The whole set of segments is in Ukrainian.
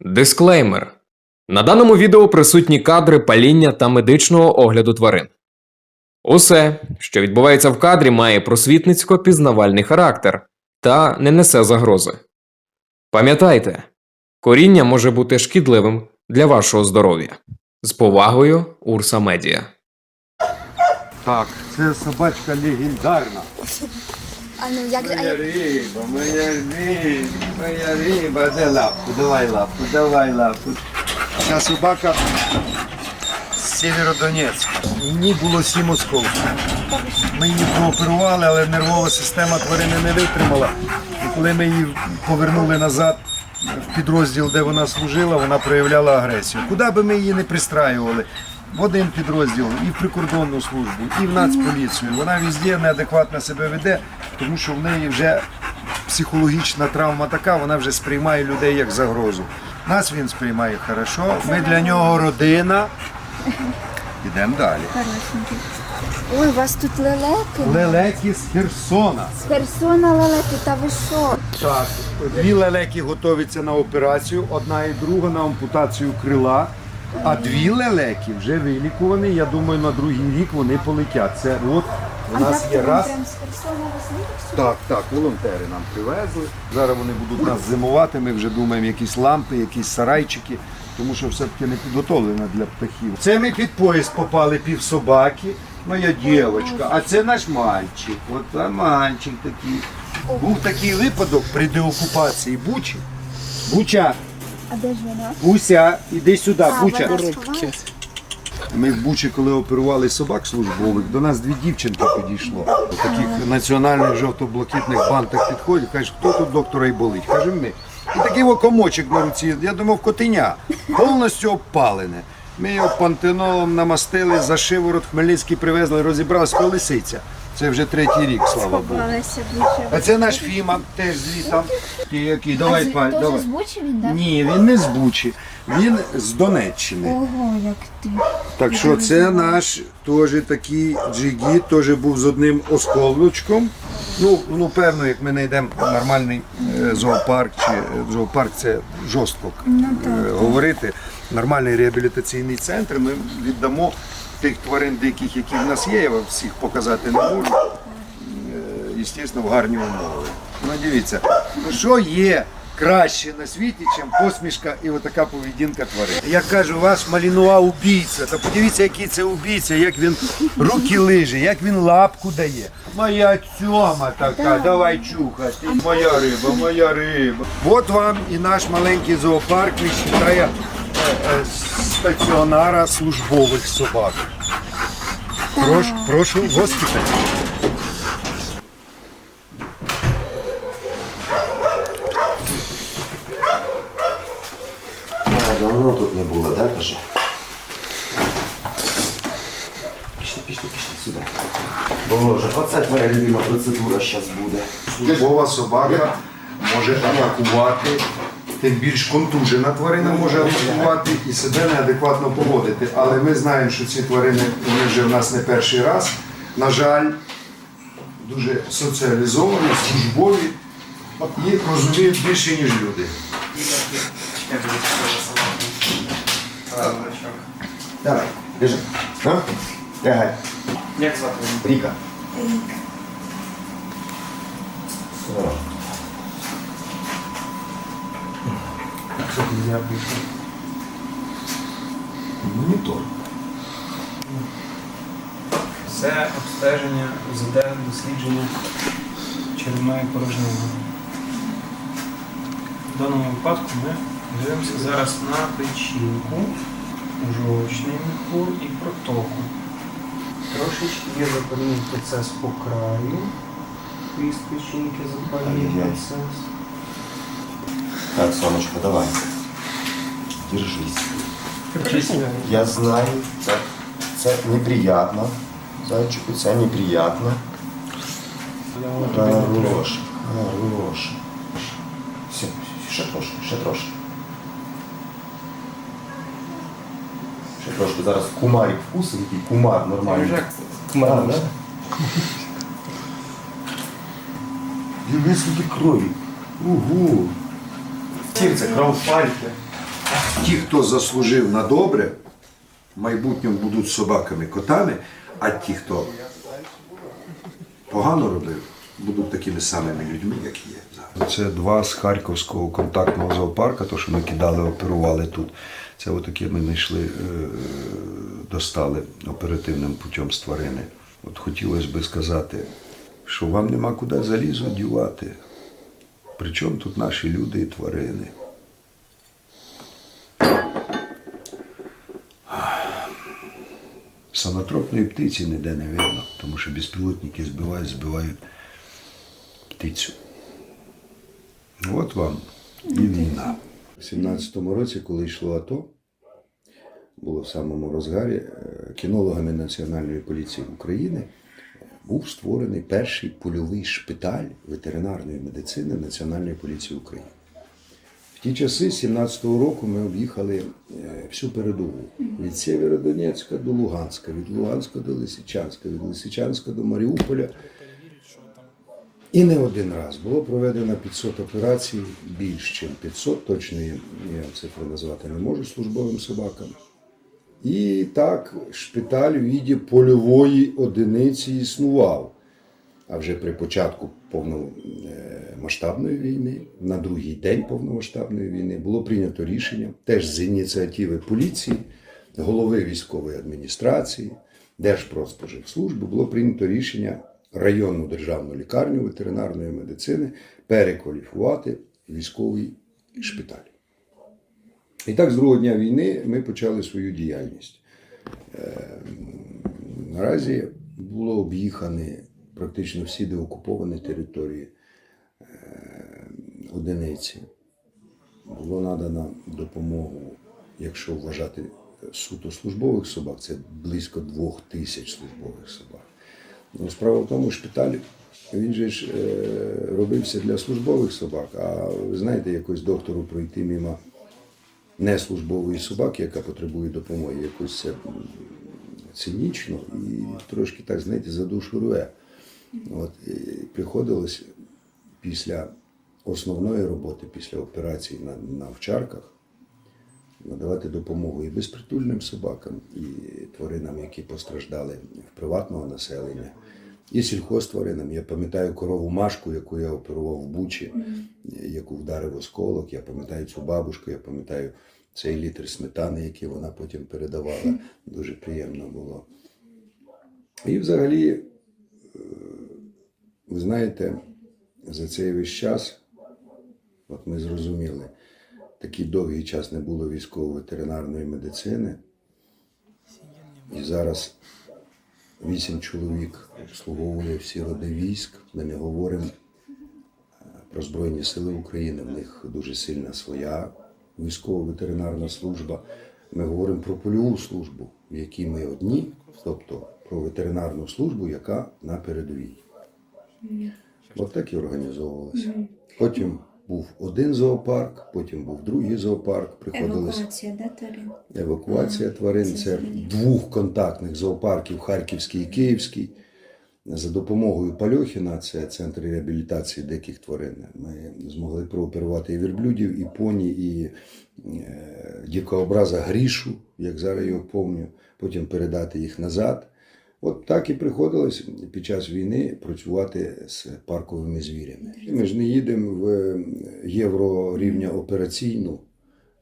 Дисклеймер. На даному відео присутні кадри паління та медичного огляду тварин. Усе, що відбувається в кадрі, має просвітницько-пізнавальний характер та не несе загрози. Пам'ятайте, коріння може бути шкідливим для вашого здоров'я. З повагою, Урса Медіа. Так, це собачка легендарна. А ну як же- а Моя як- риба, моя риба, моя риба. Де лапку? Давай лапку, давай лапку. Ця собака з Сєвєродонецька. Мені було сім осколків. Ми її прооперували, але нервова система тварини не витримала. І коли ми її повернули назад в підрозділ, де вона служила, вона проявляла агресію. Куди би ми її не пристраювали, в один підрозділ, і в прикордонну службу, і в нацполіцію. Вона везде неадекватно себе веде, тому що в неї вже психологічна травма така, вона вже сприймає людей як загрозу. Нас він сприймає хорошо, ми для нього родина. Йдемо далі. Ой, у вас тут лелеки. Лелеки з Херсона. Персона лелеки, та ви що? Так, дві лелеки готуються на операцію, одна і друга на ампутацію крила. А дві лелеки вже вилікувані. Я думаю, на другий рік вони полетять. Це от у нас є раз. Так, так, волонтери нам привезли. Зараз вони будуть нас зимувати. Ми вже думаємо, якісь лампи, якісь сарайчики, тому що все-таки не підготовлено для птахів. Це ми під поїзд попали пів собаки, моя дівчинка, а це наш мальчик. От а мальчик такий. Був такий випадок при деокупації Бучі. Буча, А де ж вона? Буся, іди сюди, А, Буча. Ми в Бучі, коли оперували собак службових, до нас дві дівчинки підійшло. У таких національних жовто-блакитних бантах підходять, кажуть, хто тут доктора і болить? Кажемо ми. І такий о комочок на руці, я думав, котеня, повністю обпалене. Ми його пантенолом намастили, за шиворот Хмельницький привезли, розібрали з лисиця. Це вже третій рік, слава Богу. Сховалася. А це наш Фіма, теж звітом. Який? Давай, паль, Теж давай. з Бучі він, так? Ні, він не з Бучі, він з Донеччини. Ого, як ти. Так що це наш теж такий джигіт, теж був з одним осколочком. Ну, ну певно, як ми знайдемо нормальний е, зоопарк, чи е, зоопарк це жорстко е, говорити. Нормальний реабілітаційний центр. Ми віддамо тих тварин диких, які в нас є, я вам всіх показати не можу. Е, Звісно, в гарні умови. Ну дивіться, ну, що є краще на світі, ніж посмішка і отака поведінка тварин. Я кажу, ваш малінуа убійця. Та подивіться, який це убійця, як він руки лиже, як він лапку дає. Моя цьома така, давай чухати. Моя риба, моя риба. От вам і наш маленький зоопарк він вважає е, стаціонара службових собак. Прошу, прошу госпіталь. Давно тут не було, да, каже? Пішли, пішли, пішли сюди. Боже, оце твоя любима процедура зараз буде. Службова собака може атакувати, тим більш контужена тварина може атакувати і себе неадекватно поводити. Але ми знаємо, що ці тварини вони вже в нас не перший раз. На жаль, дуже соціалізовані, службові і розуміють більше, ніж люди. Давай, біжи. Лягай. Як звати? Ріка. Все. Монітор. Це обстеження УЗД, дослідження червоної порожнини. В даному випадку ми дивимося зараз на печінку, жовчний міхур і протоку. Трошечки є запальний процес по краю. Хвіст печінки запальний процес. Так, сонечко, давай. Держись. Я знаю, це, це неприятно. Зайчику, це неприятно. Хорош, хорош. Все, ще трошки, ще трошки. Ще трошки зараз кумарик вкусить, який кумар нормальний. Кумар, да? Диви, скільки крові. Угу. Серце, кров в пальці. Ті, хто заслужив на добре, в майбутньому будуть собаками, котами, а ті, хто погано робив, будуть такими самими людьми, як є. Це два з Харківського контактного зоопарка, то що ми кидали, оперували тут. Це отакі ми знайшли, е, достали оперативним путем з тварини. От хотілося би сказати, що вам нема куди залізо дівати. Причому тут наші люди і тварини. Санотропної птиці ніде не видно, тому що безпілотники збивають, збивають птицю. От вам і війна. У 17-му році, коли йшло АТО, було в самому розгарі, е, кінологами Національної поліції України був створений перший польовий шпиталь ветеринарної медицини Національної поліції України. В ті часи, з 17-го року, ми об'їхали е, всю передову. Від Сєвєродонецька до Луганська, від Луганська до Лисичанська, від Лисичанська до Маріуполя. І не один раз було проведено 500 операцій, більш ніж 500, точно я цифру назвати не можу службовим собакам. І так шпиталь у віді польової одиниці існував. А вже при початку повномасштабної війни, на другий день повномасштабної війни, було прийнято рішення теж з ініціативи поліції, голови військової адміністрації, Держпродспоживслужби, було прийнято рішення районну державну лікарню ветеринарної медицини перекваліфікувати в військовий шпиталь. І так, з другого дня війни ми почали свою діяльність. Е, Наразі було об'їхані практично всі деокуповані території е, одиниці. Було надано допомогу, якщо вважати суто службових собак, це близько двох тисяч службових собак. Ну, справа в тому, шпиталь він же ж е, робився для службових собак, а ви знаєте, якось доктору пройти мимо неслужбової собаки, яка потребує допомоги, якось це цинічно і трошки так, знаєте, за душу рве. От, і приходилось після основної роботи, після операцій на, на овчарках, надавати допомогу і безпритульним собакам, і тваринам, які постраждали в приватного населення, і сільхозтваринам. Я пам'ятаю корову Машку, яку я оперував в Бучі, яку вдарив осколок. Я пам'ятаю цю бабушку, я пам'ятаю цей літр сметани, який вона потім передавала. Дуже приємно було. І взагалі, ви знаєте, за цей весь час, от ми зрозуміли, такий довгий час не було військово-ветеринарної медицини. І зараз вісім чоловік обслуговує всі роди військ. Ми не говоримо е, про Збройні Сили України. В них дуже сильна своя військово-ветеринарна служба. Ми говоримо про польову службу, в якій ми одні, тобто про ветеринарну службу, яка на передовій. От так і організовувалося. Потім був один зоопарк, потім був другий зоопарк. Приходилось Евакуація, да, тварин? евакуація тварин. це Це двох контактних зоопарків Харківський і Київський. За допомогою Пальохіна, це центр реабілітації диких тварин. Ми змогли прооперувати і верблюдів, і поні, і е, дикообраза Грішу, як зараз його пам'ятаю, потім передати їх назад. От так і приходилось під час війни працювати з парковими звірями. Ми ж не їдемо в євро рівня операційну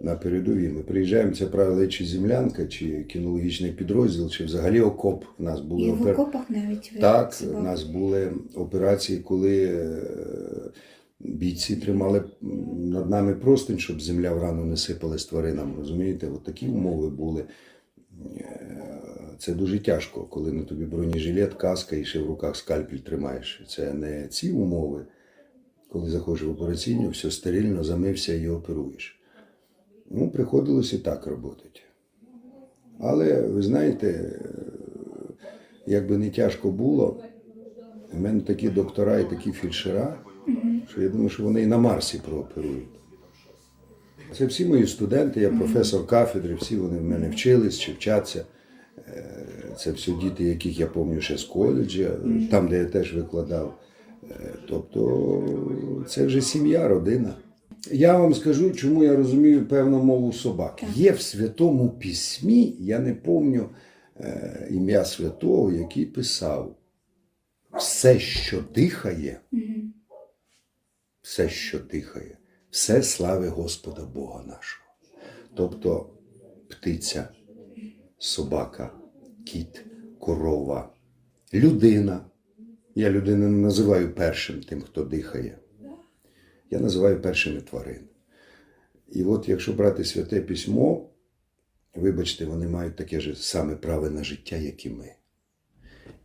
на передовій. Ми приїжджаємо, це правило, чи землянка, чи кінологічний підрозділ, чи взагалі окоп. У нас були І в опер- окопах навіть ви так, у нас були операції, коли е, бійці тримали над нами простинь, щоб земля в рану не сипалась тваринам. Розумієте, от такі умови були. Це дуже тяжко, коли на тобі бронежилет, каска і ще в руках скальпель тримаєш. Це не ці умови, коли заходиш в операційну, все стерильно, замився і оперуєш. Ну, приходилось і так робити. Але ви знаєте, е, як би не тяжко було, в мене такі доктора і такі фельдшера, що я думаю, що вони і на Марсі прооперують. Це всі мої студенти, я професор кафедри, всі вони в мене вчились чи вчаться. Е, Це все діти, яких я пам'ятаю ще з коледжа, там, де я теж викладав. Е, Тобто це вже сім'я, родина. Я вам скажу, чому я розумію певну мову собак. Є в Святому Письмі, я не пам'ятаю е, ім'я святого, який писав: все, що дихає, все, що дихає, все слави Господа Бога нашого. Тобто птиця, собака, кіт, корова, людина. Я людину не називаю першим тим, хто дихає. Я називаю першими тварин. І от якщо брати святе письмо, вибачте, вони мають таке ж саме право на життя, як і ми.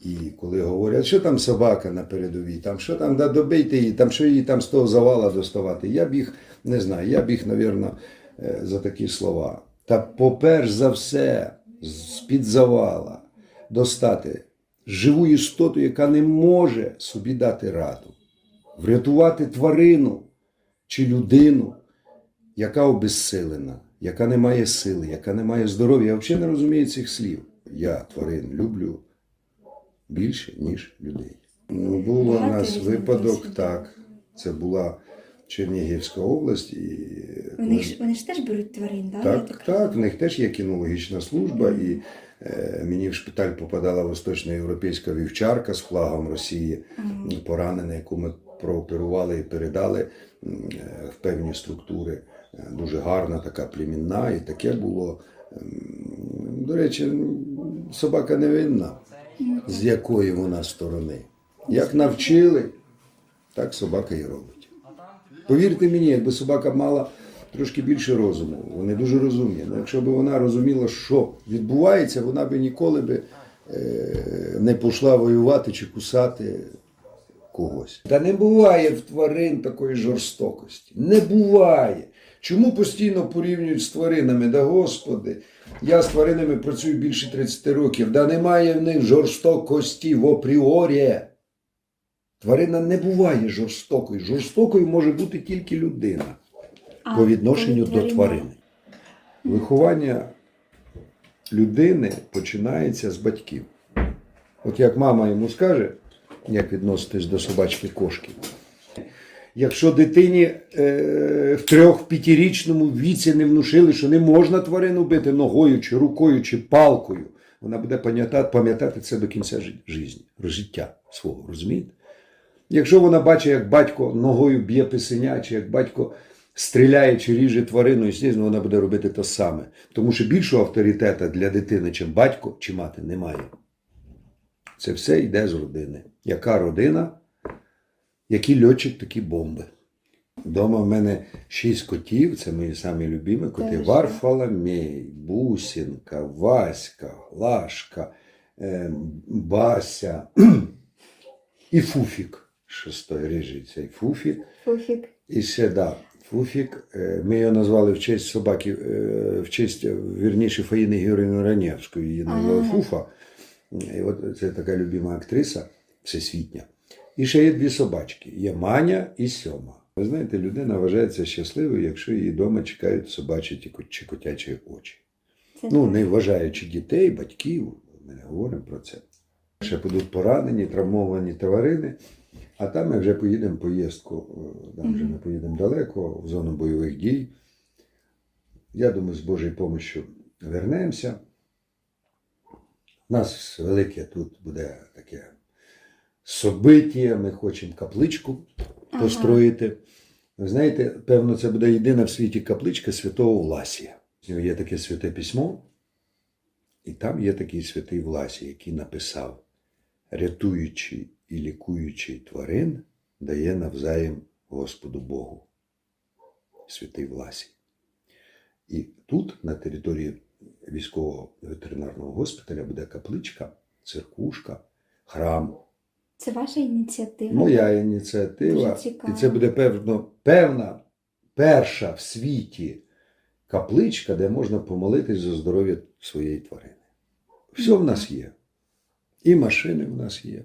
І коли говорять, що там собака на передовій, там що там, да добийте її, там що її там з того завала доставати. Я б їх не знаю, я б їх, навірно, е, за такі слова. Та поперш за все, з-під завала достати живу істоту, яка не може собі дати раду, врятувати тварину чи людину, яка обезсилена, яка не має сили, яка не має здоров'я. Я взагалі не розумію цих слів. Я тварин люблю більше, ніж людей. Ну, був у нас випадок, так. Це була Чернігівська область. І Вони ж, вони ж теж беруть тварин, да? я так, так, в них теж є кінологічна служба, і е, мені в шпиталь попадала восточноєвропейська вівчарка з флагом Росії, Ага. поранена, яку ми прооперували і передали е, в певні структури. Е, Дуже гарна, така племінна, і таке було. До речі, собака не винна, з якої вона сторони. Як навчили, так собака і робить. Повірте мені, якби собака мала трошки більше розуму, вони дуже розумні. Ну, якщо б вона розуміла, що відбувається, вона б ніколи б е, не пішла воювати чи кусати когось. Та не буває в тварин такої жорстокості. Не буває. Чому постійно порівнюють з тваринами? Да Господи, я з тваринами працюю більше 30 років. Да немає в них жорстокості в апріорі. Тварина не буває жорстокою. Жорстокою може бути тільки людина А по відношенню до тварини. Виховання людини починається з батьків. От як мама йому скаже, як відноситись до собачки кошки. Якщо дитині е, в трьох-п'ятирічному віці не внушили, що не можна тварину бити ногою, чи рукою, чи палкою, вона буде пам'ятати, пам'ятати це до кінця жи- життя свого, розумієте? Якщо вона бачить, як батько ногою б'є писеня, чи як батько стріляє чи ріже тварину, і звісно, вона буде робити те саме. Тому що більшого авторитета для дитини, чим батько чи мати, немає. Це все йде з родини. Яка родина, який льотчик, такі бомби. Дома в мене шість котів, це мої самі любимі коти. Варфоломей, Бусінка, Васька, Лашка, е, Бася і Фуфік. Шостої рижий цей Фуфік. Фуфік. І ще да, Фуфік. е, Ми його назвали в честь собаки, е, в честь е, вірніше Фаїни Георгіївни Раневської. Її назвали Ага. Фуфа. І от це така любима актриса всесвітня. І ще є дві собачки: є Маня і Сьома. Ви знаєте, людина вважається щасливою, якщо її вдома чекають собачі чи котячі очі. Це Ну, не вважаючи дітей, батьків, ми не говоримо про це. Ще будуть поранені, травмовані тварини, а там ми вже поїдемо поїздку, е, там вже ми поїдемо далеко, в зону бойових дій. Я думаю, з Божою допомогою вернемося. У нас велике тут буде таке собиття, ми хочемо капличку Ага. построїти. Ви знаєте, певно, це буде єдина в світі капличка святого Власія. У нього є таке святе письмо, і там є такий святий Власій, який написав: рятуючи і лікуючи тварин, дає навзаєм Господу Богу. Святий Власій. І тут, на території військового ветеринарного госпіталя, буде капличка, церквушка, храм. Це ваша ініціатива? Моя ініціатива. І це буде певно, певна, перша в світі капличка, де можна помолитись за здоров'я своєї тварини. Все в нас є. І машини в нас є.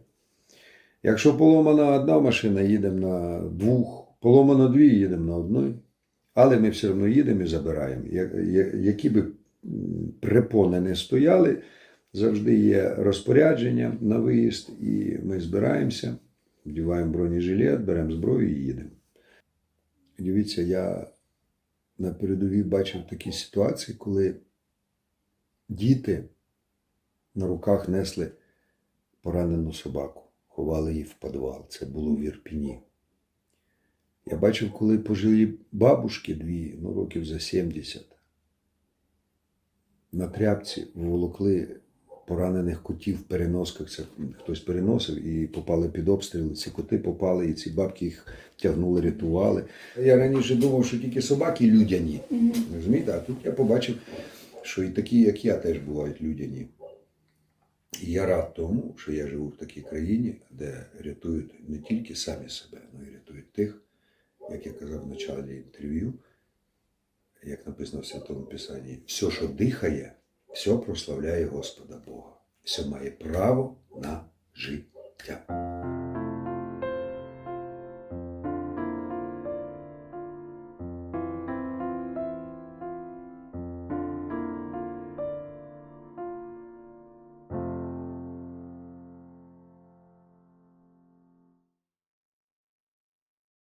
Якщо поломана одна машина, їдемо на двох, поломано дві, їдемо на одної. Але ми все одно їдемо і забираємо. Які би препони не стояли, завжди є розпорядження на виїзд, і ми збираємося, вдіваємо бронежилет, беремо зброю і їдемо. Дивіться, я на передовій бачив такі ситуації, коли діти на руках несли поранену собаку, ховали її в підвал. Це було в Ірпіні. Я бачив, коли пожилі бабушки дві, ну років за 70, на тряпці волокли поранених котів в переносках. Це хтось переносив і попали під обстріли. Ці коти попали, і ці бабки їх тягнули, рятували. Я раніше думав, що тільки собаки людяні. Розумієте? А тут я побачив, що і такі, як я, теж бувають людяні. І я рад тому, що я живу в такій країні, де рятують не тільки самі себе, але й рятують тих, як я казав в началі інтерв'ю, як написано в Святому Писанні, все, що дихає, все прославляє Господа Бога. Все має право на життя.